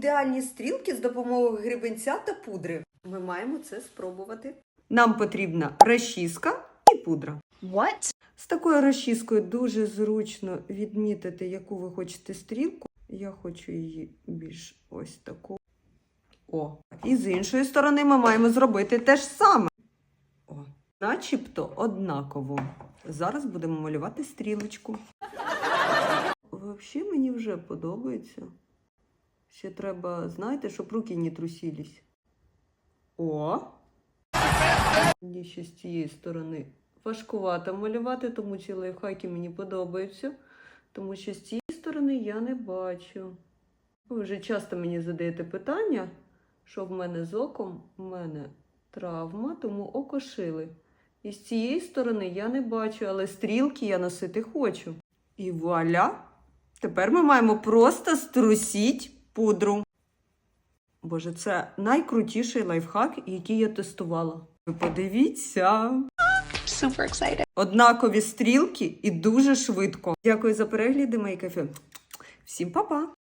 ідеальні стрілки з допомогою гребенця та пудри. Ми маємо це спробувати. Нам потрібна розчіска і пудра. What? З такою розчіскою дуже зручно відмітити, яку ви хочете стрілку. Я хочу її більш ось таку. О. І з іншої сторони ми маємо зробити те ж саме. О. Начебто однаково. Зараз будемо малювати стрілочку. Взагалі мені вже подобається. Ще треба, знаєте, щоб руки не трусились. О! Мені ще з цієї сторони важкувато малювати, тому ці лайфхаки мені подобаються. Тому що з цієї сторони я не бачу. Ви вже часто мені задаєте питання, що в мене з оком, в мене травма, тому око шили. І з цієї сторони я не бачу, але стрілки я носити хочу. І вуаля! Тепер ми маємо просто струсіть пудру. Боже, це найкрутіший лайфхак, який я тестувала. Ви подивіться. Super excited. Однакові стрілки і дуже швидко. Дякую за перегляди, мої кафе. Всім па-па!